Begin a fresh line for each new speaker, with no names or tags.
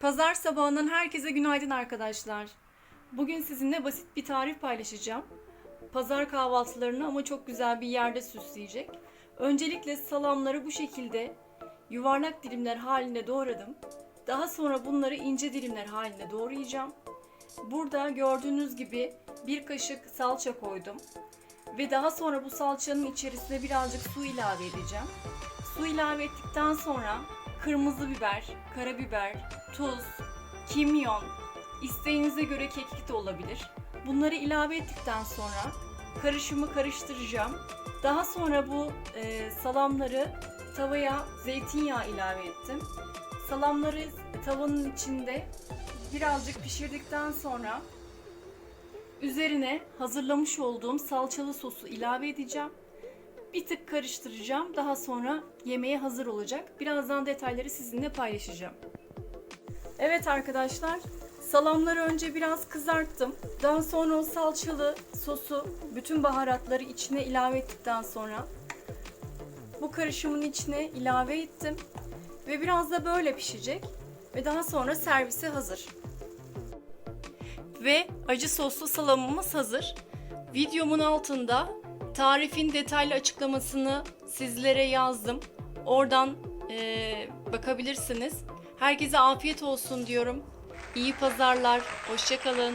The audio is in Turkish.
Pazar sabahından herkese günaydın arkadaşlar. Bugün sizinle basit bir tarif paylaşacağım. Pazar kahvaltılarını ama çok güzel bir yerde süsleyecek. Öncelikle salamları bu şekilde yuvarlak dilimler halinde doğradım. Daha sonra bunları ince dilimler halinde doğrayacağım. Burada gördüğünüz gibi bir kaşık salça koydum. Ve daha sonra bu salçanın içerisine birazcık su ilave edeceğim. Su ilave ettikten sonra kırmızı biber, karabiber, tuz, kimyon, isteğinize göre kekik de olabilir. Bunları ilave ettikten sonra karışımı karıştıracağım. Daha sonra bu e, salamları tavaya zeytinyağı ilave ettim. Salamları tavanın içinde birazcık pişirdikten sonra üzerine hazırlamış olduğum salçalı sosu ilave edeceğim. Bir tık karıştıracağım. Daha sonra yemeğe hazır olacak. Birazdan detayları sizinle paylaşacağım. Evet arkadaşlar, salamları önce biraz kızarttım. Daha sonra o salçalı sosu, bütün baharatları içine ilave ettikten sonra bu karışımın içine ilave ettim. Ve biraz da böyle pişecek. Ve daha sonra servise hazır. Ve acı soslu salamımız hazır. Videomun altında tarifin detaylı açıklamasını sizlere yazdım. Oradan eee, bakabilirsiniz. Herkese afiyet olsun diyorum. İyi pazarlar. Hoşçakalın.